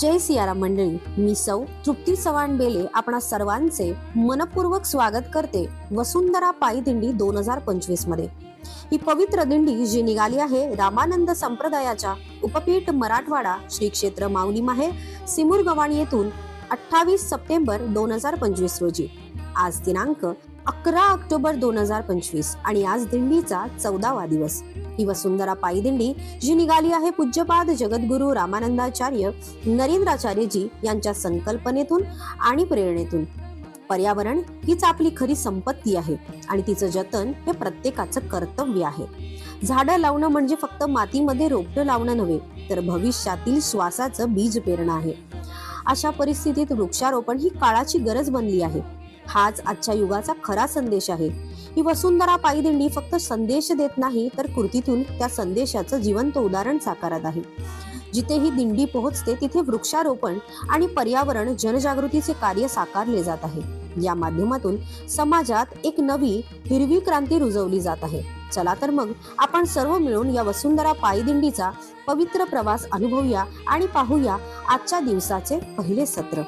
जय सियाराम मंडळी मी सौ तृप्ती चव्हाण बेले आपणा सर्वांचे मनपूर्वक स्वागत करते वसुंधरा पायी दिंडी दोन हजार पंचवीसमध्ये. ही पवित्र दिंडी जी निघाली आहे रामानंद संप्रदायाच्या उपपीठ मराठवाडा श्री क्षेत्र माऊली माहे सिमूर येथून अठ्ठावीस सप्टेंबर दोन हजार पंचवीस रोजी. आज दिनांक अकरा ऑक्टोबर दोन हजार पंचवीस आणि आज दिंडीचा चौदावा दिवस. ही वसुंधरा पायी दिंडी जी निघाली आहे पूज्यपाद जगद्गुरु रामानंदाचार्य नरेंद्राचार्यजी यांच्या संकल्पनेतून आणि प्रेरणेतून. पर्यावरण हीच आपली खरी संपत्ती आहे आणि तिचं जतन हे प्रत्येकाचं कर्तव्य आहे. झाडं लावणं म्हणजे फक्त मातीमध्ये रोपटं लावणं नव्हे तर भविष्यातील श्वासाचं बीज पेरणं आहे. अशा परिस्थितीत वृक्षारोपण ही काळाची गरज बनली आहे. हाच आजच्या युगाचा खरा संदेश आहे. ही वसुंधरा पायदिंडी फक्त संदेश देत नाही तर कृतीतून त्या संदेशाचं जिवंत उदाहरण साकारत आहे. जिथे ही दिंडी पोहोचते तिथे वृक्षारोपण आणि पर्यावरण जनजागृतीचे कार्य साकारले जात आहे. या माध्यमातून समाजात एक नवी हिरवी क्रांती रुजवली जात आहे. चला तर मग आपण सर्व मिळून या वसुंधरा पायदिंडीचा पवित्र प्रवास अनुभवूया आणि पाहूया आजच्या दिवसाचे पहिले सत्र.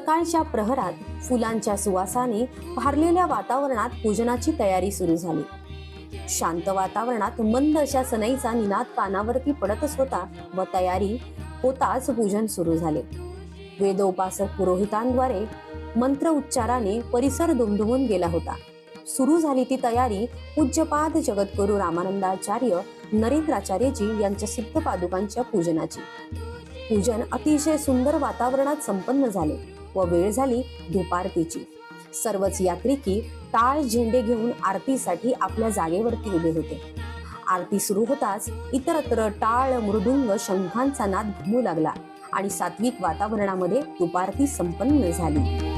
सकाळच्या प्रहरात फुलांच्या सुवासाने भारलेल्या वातावरणात पूजनाची तयारी सुरू झाली. शांत वातावरणात मंद अशा सनईचा निनाद कानावरती पडतच होता व तयारी होताच पूजन सुरू झाले. वेदोपासक पुरोहितांद्वारे मंत्र उच्चाराने परिसर दुमदुमून गेला होता. सुरू झाली ती तयारी पूज्यपाद जगद्गुरु रामानंदाचार्य नरेंद्राचार्यजी यांच्या सिद्ध पादुकांच्या पूजनाची. पूजन अतिशय सुंदर वातावरणात संपन्न झाले. व वेळ झाली धुपारतीची सर्वच यात्रिकी टाळ झेंडे घेऊन आरतीसाठी आपल्या जागेवरती उभे होते. आरती सुरू होताच इतरत्र टाळ मृदुंग शंखांचा नाद घुमू लागला आणि सात्विक वातावरणामध्ये दुपारती संपन्न झाली.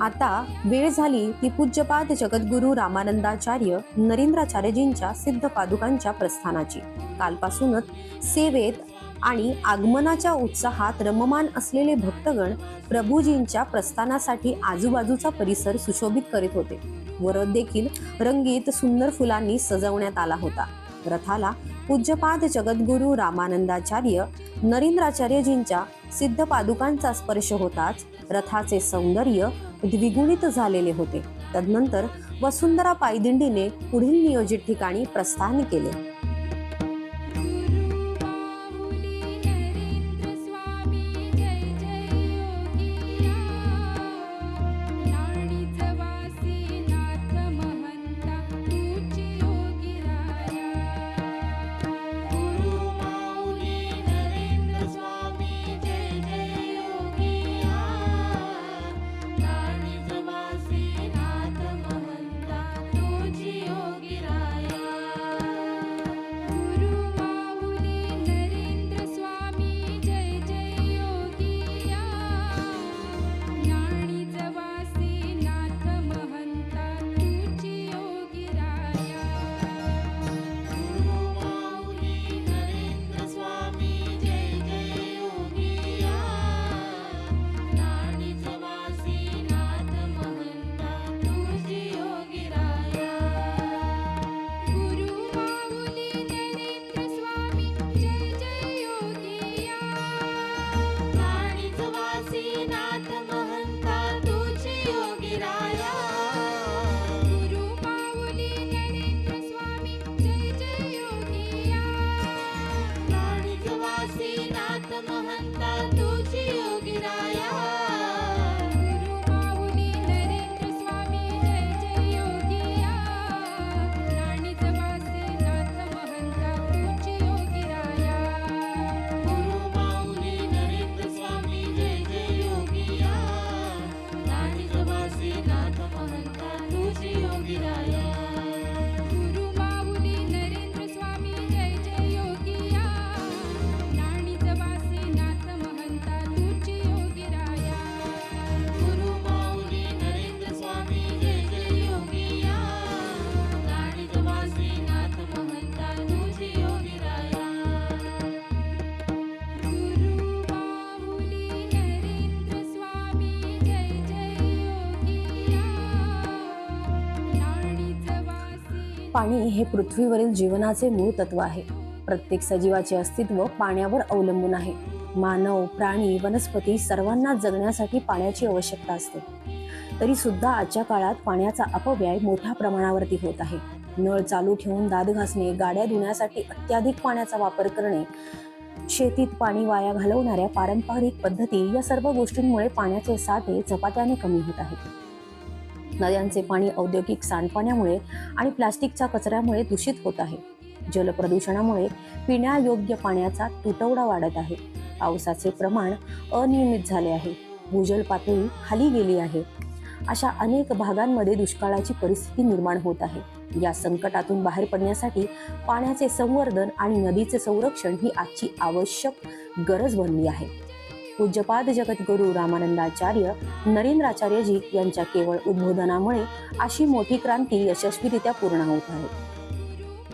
आता वेळ झाली ती पूज्यपाद जगद्गुरू रामानंदाचार्य नरेंद्राचार्यजींच्या सिद्ध पादुकांच्या प्रस्थानाची. कालपासूनच सेवेत आणि आगमनाच्या उत्साहात रममान असलेले भक्तगण प्रभूजींच्या प्रस्थानासाठी आजूबाजूचा परिसर सुशोभित करीत होते. वरद देखील रंगीत सुंदर फुलांनी सजवण्यात आला होता. रथाला पूज्यपाद जगद्गुरू रामानंदाचार्य नरेंद्राचार्यजींच्या सिद्ध पादुकांचा स्पर्श होताच रथाचे सौंदर्य द्विगुणित झालेले होते. तदनंतर वसुंधरा पायदिंडीने पुढील नियोजित ठिकाणी प्रस्थान केले. तुझी पाणी हे पृथ्वीवरील जीवनाचे मूळ तत्व आहे. प्रत्येक सजीवाचे अस्तित्व पाण्यावर अवलंबून आहे. मानव प्राणी वनस्पती सर्वांना जगण्यासाठी पाण्याची आवश्यकता असते. तरी सुद्धा आजच्या काळात पाण्याचा अपव्यय मोठ्या प्रमाणावरती होत आहे. नळ चालू ठेवून दाद घासणे गाड्या धुण्यासाठी अत्याधिक पाण्याचा वापर करणे शेतीत पाणी वाया घालवणाऱ्या पारंपरिक पद्धती या सर्व गोष्टींमुळे पाण्याचे साठे झपाट्याने कमी होत आहेत. नद्यांचे पाणी औद्योगिक सांडपाण्यामुळे आणि प्लास्टिकच्या कचऱ्यामुळे दूषित होत आहे. जलप्रदूषणामुळे पिण्यायोग्य पाण्याचा तुटवडा वाढत आहे. पावसाचे प्रमाण अनियमित झाले आहे. भूजल पातळी खाली गेली आहे. अशा अनेक भागांमध्ये दुष्काळाची परिस्थिती निर्माण होत आहे. या संकटातून बाहेर पडण्यासाठी पाण्याचे संवर्धन आणि नदीचे संरक्षण ही आजची आवश्यक गरज बनली आहे. पूज्यपाद जगद्गुरू रामानंदाचार्य नरेंद्राचार्यजी यांच्या केवळ उद्बोधनामुळे अशी मोठी क्रांती यशस्वीरित्या पूर्ण होत आहे.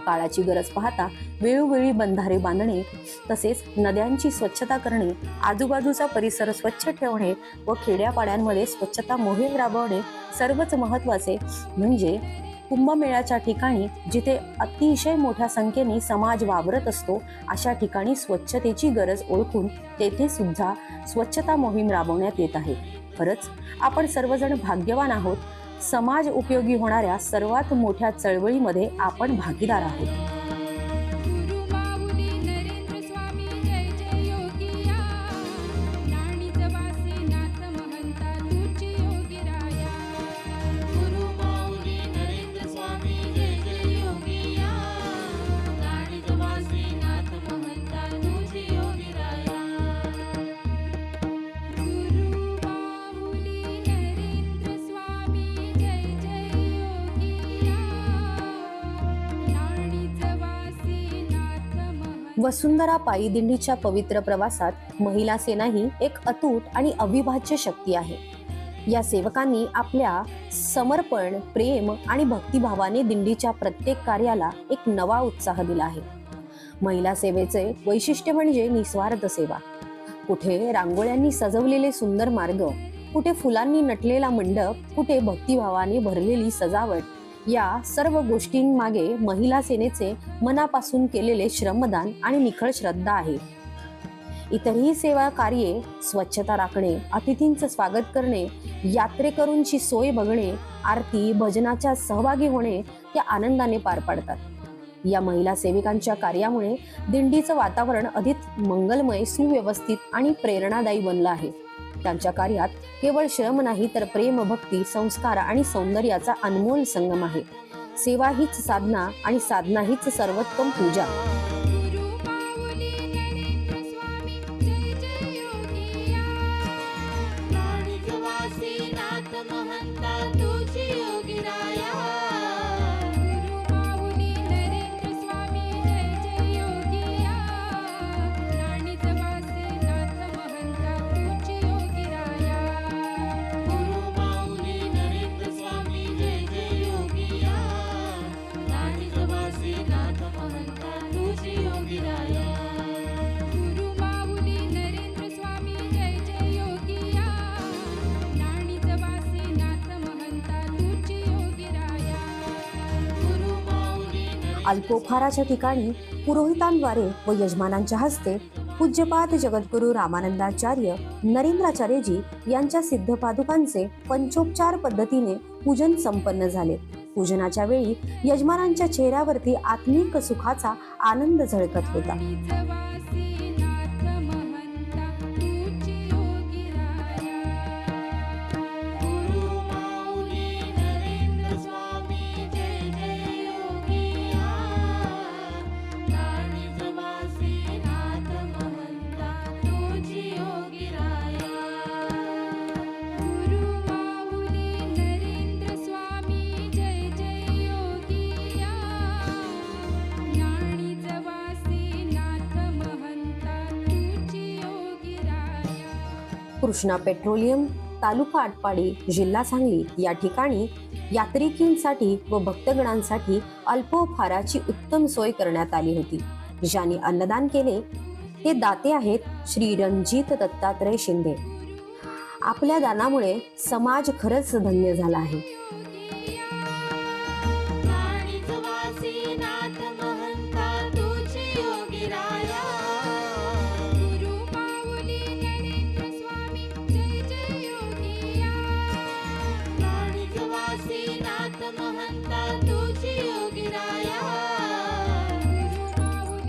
काळाची गरज पाहता वेळोवेळी बंधारे बांधणे तसेच नद्यांची स्वच्छता करणे आजूबाजूचा परिसर स्वच्छ ठेवणे व खेड्यापाड्यांमध्ये स्वच्छता मोहीम राबवणे सर्वच महत्त्वाचे म्हणजे कुंभमेळ्याच्या ठिकाणी जिथे अतिशय मोठ्या संख्येने समाज वावरत असतो अशा ठिकाणी स्वच्छतेची गरज ओळखून तेथे सुद्धा स्वच्छता मोहीम राबवण्यात येत आहे. खरंच आपण सर्वजण भाग्यवान आहोत. समाज उपयोगी होणाऱ्या सर्वात मोठ्या चळवळीमध्ये आपण भागीदार आहोत. वसुंधरा पायी दिंडीच्या पवित्र प्रवासात महिला सेना ही एक अतूट आणि अविभाज्य शक्ती आहे. या सेवकांनी आपल्या समर्पण प्रेम आणि भक्तिभावाने दिंडीच्या प्रत्येक कार्याला एक नवा उत्साह दिला आहे. महिला सेवेचे वैशिष्ट्य म्हणजे निस्वार्थ सेवा. कुठे रांगोळ्यांनी सजवलेले सुंदर मार्ग कुठे फुलांनी नटलेला मंडप कुठे भक्तिभावाने भरलेली सजावट या सर्व गोष्टींमागे महिला सेनेचे मनापासून केलेले श्रमदान आणि निखळ श्रद्धा आहे. इतरही सेवा कार्ये स्वच्छता राखणे अतिथींचं स्वागत करणे यात्रेकरूंची सोय बघणे आरती भजनाच्या सहभागी होणे त्या आनंदाने पार पाडतात. या महिला सेविकांच्या कार्यामुळे दिंडीचं वातावरण अधिक मंगलमय सुव्यवस्थित आणि प्रेरणादायी बनलं आहे. त्यांच्या कार्यात केवळ श्रम नाही तर प्रेम भक्ती संस्कार आणि सौंदर्याचा अनमोल संगम आहे. सेवा हीच साधना आणि साधना हीच सर्वोत्तम पूजा. अल्पोफाराच्या ठिकाणी पुरोहितांद्वारे व यजमानांच्या हस्ते पूज्यपाद जगद्गुरू रामानंदाचार्य नरेंद्राचार्यजी यांच्या सिद्धपादुकांचे पंचोपचार पद्धतीने पूजन संपन्न झाले. पूजनाच्या वेळी यजमानांच्या चेहऱ्यावरती आत्मिक सुखाचा आनंद झळकत होता. कृष्णा पेट्रोलियम तालुका आटपाडी जिल्हा सांगली या ठिकाणी यात्रिकींसाठी व भक्तगणांसाठी अल्पोफाराची उत्तम सोय करण्यात आली होती. ज्यांनी अन्नदान केले ते दाते आहेत श्री रणजित दत्तात्रय शिंदे. आपल्या दानामुळे समाज खरंच धन्य झाला आहे.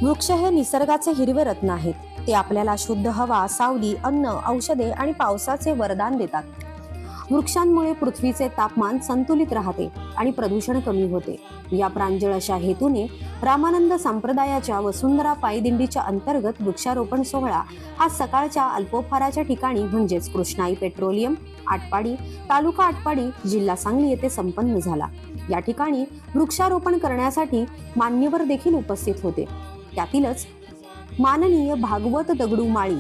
वृक्ष हे निसर्गाचे हिरवे रत्न आहेत. ते आपल्याला शुद्ध हवा सावली अन्न औषधे आणि पावसाचे वरदान देतात. वृक्षांमुळे पृथ्वीचे तापमान संतुलित राहते आणि प्रदूषण कमी होते. या प्रांजळ अशा हेतूने रामानंद संप्रदायाच्या वसुंधरा पायदिंडीच्या अंतर्गत वृक्षारोपण सोहळा हा सकाळच्या अल्पोफाराच्या ठिकाणी म्हणजेच कृष्णाई पेट्रोलियम आटपाडी तालुका आटपाडी जिल्हा सांगली येथे संपन्न झाला. या ठिकाणी वृक्षारोपण करण्यासाठी मान्यवर देखील उपस्थित होते. त्यातीलच माननीय भागवत दगडू माळी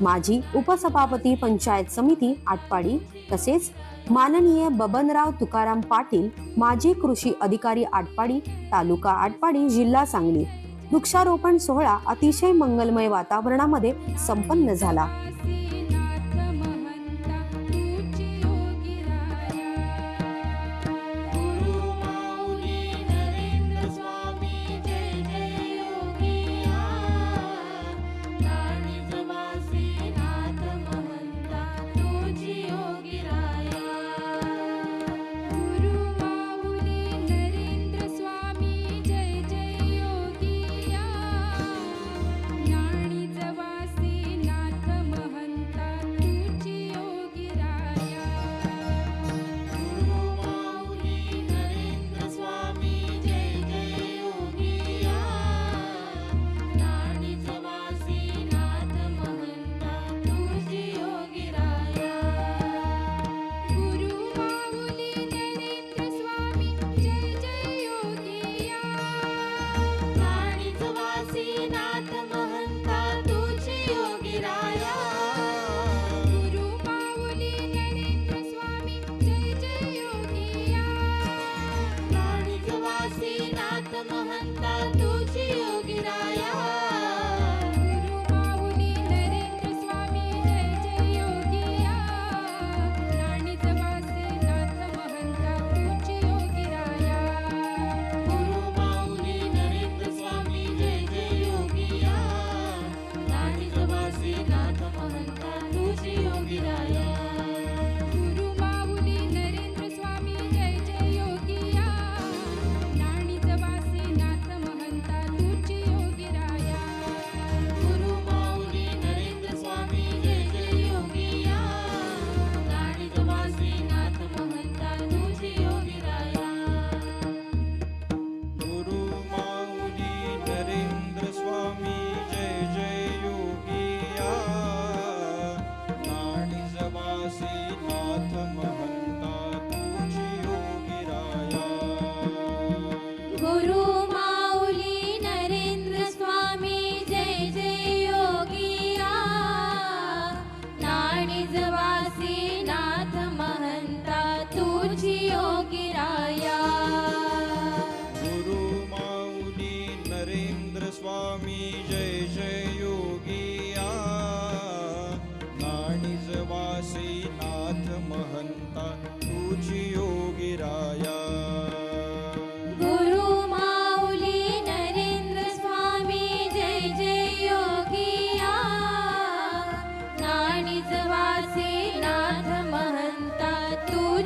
माजी उपसभापती पंचायत समिती आटपाडी तसेच माननीय बबनराव तुकाराम पाटील माजी कृषी अधिकारी आटपाडी तालुका आटपाडी जिल्हा सांगली. वृक्षारोपण सोहळा अतिशय मंगलमय वातावरणामध्ये संपन्न झाला.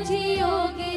तुझी योगी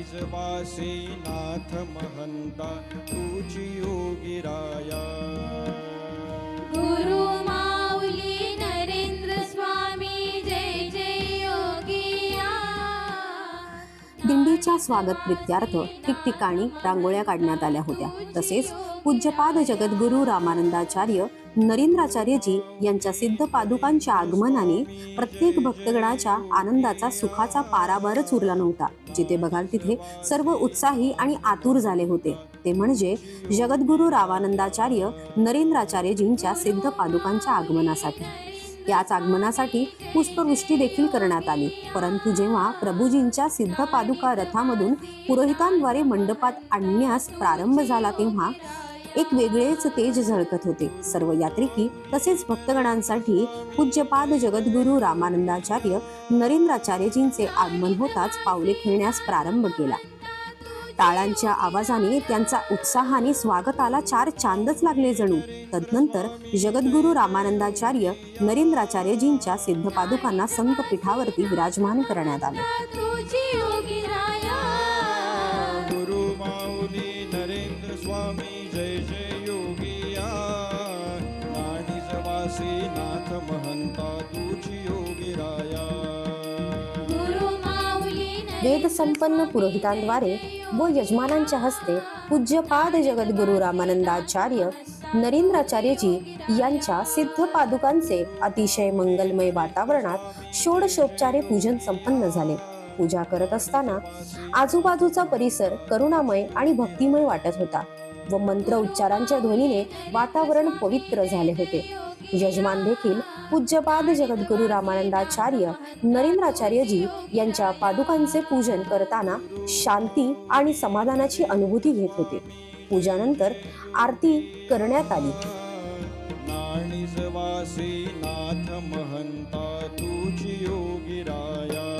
नाणीज वासी नाथ महंता तुझी योगी राया गुरु माऊली नरेंद्र स्वामी जय जय योगिया। दिंडीच्या स्वागत प्रित्यार्थ ठिकठिकाणी रांगोळ्या काढण्यात आल्या होत्या. तसेच पूज्यपाद जगद्गुरू रामानंदाचार्य नरेंद्राचार्यजी यांच्या सिद्ध पादुकांच्या आगमनाने प्रत्येक भक्तगणाच्या आनंदाचा सुखाचा पारावारच उरला नव्हता. जिथे बघाल तिथे सर्व उत्साही आणि आतुर झाले होते. ते म्हणजे जगद्गुरू रावानंदाचार्य नरेंद्राचार्यजींच्या सिद्ध पादुकांच्या आगमनासाठी. याच आगमनासाठी पुष्पवृष्टी देखील करण्यात आली. परंतु जेव्हा प्रभूजींच्या सिद्ध पादुका रथामधून पुरोहितांद्वारे मंडपात आणण्यास प्रारंभ झाला तेव्हा एक वेगळेच तेज झळकत होते. सर्व यात्रिकी तसेच भक्तगणांसाठी पूज्यपाद जगद्गुरू रामानंदाचार्य नरेंद्राचार्यजींचे आगमन होताच पावले खेळण्यास प्रारंभ केला. टाळांच्या आवाजाने त्यांचा उत्साहाने स्वागताला चार चांदच लागले जणू. तदनंतर जगद्गुरू रामानंदाचार्य नरेंद्राचार्यजींच्या सिद्ध पादुकांना संत पीठावरती विराजमान करण्यात आले. संपन्न पुरोहितांद्वारे व यजमानांच्या हस्ते पूज्यपाद जगद्गुरु रामानंदाचार्य नरेंद्राचार्यजी यांच्या सिद्ध पादुकांचे अतिशय मंगलमय वातावरणात षोडशोपचारे पूजन संपन्न झाले. पूजा करत असताना आजूबाजूचा परिसर करुणामय आणि भक्तिमय वाटत होता व मंत्र उच्चारांच्या ध्वनीने वातावरण पवित्र झाले होते. यजमान देखील पूज्यपाद जगद्गुरु रामानंदाचार्य नरेंद्राचार्यजी यांच्या पादुकांचे पूजन करताना शांती आणि समाधानाची अनुभूती घेत होते. पूजानंतर आरती करण्यात आली. नाथ महंता तुझी योगी राया.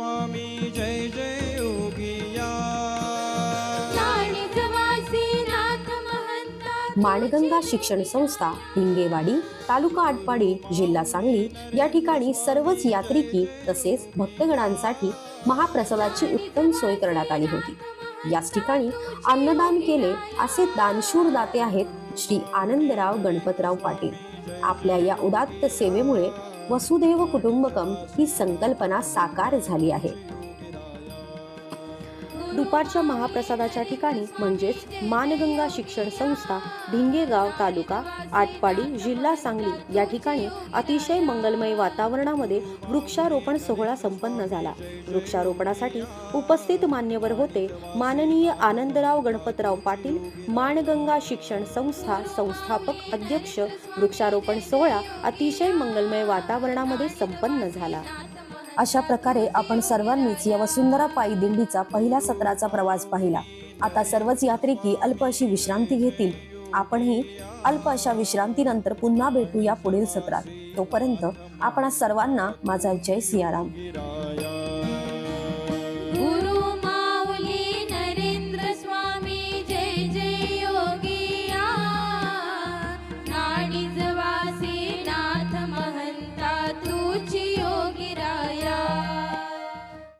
स्वामी जय जय योगिया। माणगंगा शिक्षण संस्था हिंगेवाडी तालुका आटपाडी जिल्हा सांगली या ठिकाणी सर्वच यात्रिकी तसेच भक्तगणांसाठी महाप्रसादाची उत्तम सोय करण्यात आली होती. याच ठिकाणी अन्नदान केले असे दानशूर दाते आहेत श्री आनंदराव गणपतराव पाटील. आपल्या या उदात्त सेवेमुळे वसुधैव कुटुंबकम ही संकल्पना साकार झाली आहे. दुपारच्या महाप्रसादाच्या ठिकाणी म्हणजेच मानगंगा शिक्षण संस्था भिंगेगाव तालुका आटपाडी जिल्हा सांगली या ठिकाणी अतिशय मंगलमय वातावरणामध्ये वृक्षारोपण सोहळा संपन्न झाला. वृक्षारोपणासाठी उपस्थित मान्यवर होते माननीय आनंदराव गणपतराव पाटील माणगंगा शिक्षण संस्था संस्थापक अध्यक्ष. वृक्षारोपण सोहळा अतिशय मंगलमय वातावरणामध्ये संपन्न झाला. अशा प्रकारे आपण सर्वांनीच या वसुंधरा पायी दिंडीचा पहिल्या सत्राचा प्रवास पाहिला. आता सर्वच यात्रिकी अल्प अशी विश्रांती घेतील. आपणही अल्प अशा विश्रांतीनंतर पुन्हा भेटू या पुढील सत्रात. तोपर्यंत आपण सर्वांना माझा जय सियाराम.